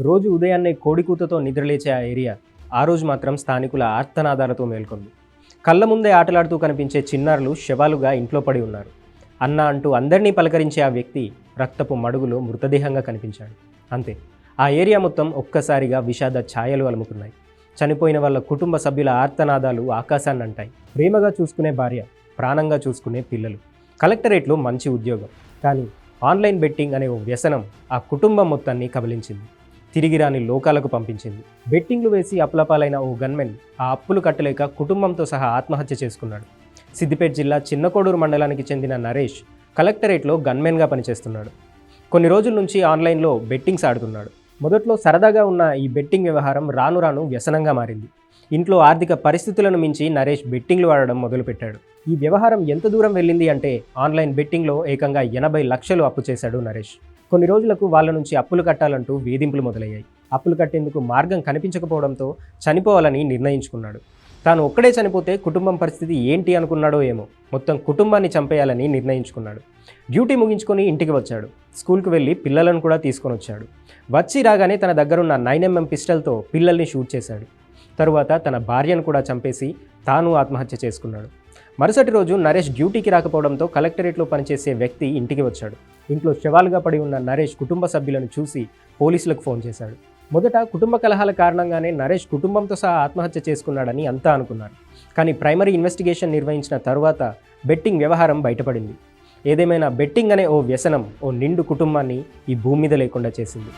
రోజు ఉదయాన్నే కోడికూతతో నిద్రలేచే ఆ ఏరియా ఆ రోజు మాత్రం స్థానికుల ఆర్తనాదాలతో మేల్కొంది. కళ్ళ ముందే ఆటలాడుతూ కనిపించే చిన్నారులు శవాలుగా ఇంట్లో పడి ఉన్నారు. అన్న అంటూ అందరినీ పలకరించే ఆ వ్యక్తి రక్తపు మడుగులో మృతదేహంగా కనిపించాడు. అంతే ఆ ఏరియా మొత్తం ఒక్కసారిగా విషాద ఛాయలు అలుముకున్నాయి. చనిపోయిన వాళ్ళ కుటుంబ సభ్యుల ఆర్తనాదాలు ఆకాశాన్ని అంటాయి. ప్రేమగా చూసుకునే భార్య ప్రాణంగా చూసుకునే పిల్లలు. కలెక్టరేట్లో మంచి ఉద్యోగం. కానీ ఆన్లైన్ బెట్టింగ్ అనే ఓ వ్యసనం ఆ కుటుంబం మొత్తాన్ని కబలించింది. తిరిగి రాని లోకాలకు పంపించింది. బెట్టింగ్లు వేసి అప్లపాలైన ఓ గన్మెన్ ఆ అప్పులు కట్టలేక కుటుంబంతో సహా ఆత్మహత్య చేసుకున్నాడు. సిద్దిపేట జిల్లా చిన్నకోడూరు మండలానికి చెందిన నరేష్ కలెక్టరేట్లో గన్మెన్గా పనిచేస్తున్నాడు. కొన్ని రోజుల నుంచి ఆన్లైన్లో బెట్టింగ్స్ ఆడుతున్నాడు. మొదట్లో సరదాగా ఉన్న ఈ బెట్టింగ్ వ్యవహారం రాను రాను వ్యసనంగా మారింది. ఇంట్లో ఆర్థిక పరిస్థితులను మించి నరేష్ బెట్టింగ్లు ఆడడం మొదలుపెట్టాడు. ఈ వ్యవహారం ఎంత దూరం వెళ్ళింది అంటే ఆన్లైన్ బెట్టింగ్లో ఏకంగా ఎనభై లక్షలు అప్పు చేశాడు నరేష్. కొన్ని రోజులకు వాళ్ళ నుంచి అప్పులు కట్టాలంటూ వేధింపులు మొదలయ్యాయి. అప్పులు కట్టేందుకు మార్గం కనిపించకపోవడంతో చనిపోవాలని నిర్ణయించుకున్నాడు. తాను ఒక్కడే చనిపోతే కుటుంబం పరిస్థితి ఏంటి అనుకున్నాడో ఏమో. మొత్తం కుటుంబాన్ని చంపేయాలని నిర్ణయించుకున్నాడు. డ్యూటీ ముగించుకొని ఇంటికి వచ్చాడు. స్కూల్కి వెళ్ళి పిల్లలను కూడా తీసుకొని వచ్చాడు. వచ్చి రాగానే తన దగ్గరున్న నైన్ ఎంఎం పిస్టల్తో పిల్లల్ని షూట్ చేశాడు. తరువాత తన భార్యను కూడా చంపేసి తాను ఆత్మహత్య చేసుకున్నాడు. మరుసటి రోజు నరేష్ డ్యూటీకి రాకపోవడంతో కలెక్టరేట్లో పనిచేసే వ్యక్తి ఇంటికి వచ్చాడు. ఇంట్లో శవాలుగా పడి ఉన్న నరేష్ కుటుంబ సభ్యులను చూసి పోలీసులకు ఫోన్ చేశాడు. మొదట కుటుంబ కలహాల కారణంగానే నరేష్ కుటుంబంతో సహా ఆత్మహత్య చేసుకున్నాడని అంతా అనుకున్నారు. కానీ ప్రైమరీ ఇన్వెస్టిగేషన్ నిర్వహించిన తర్వాత బెట్టింగ్ వ్యవహారం బయటపడింది. ఏదేమైనా బెట్టింగ్ అనే ఓ వ్యసనం ఓ నిండు కుటుంబాన్ని ఈ భూమి మీద లేకుండా చేసింది.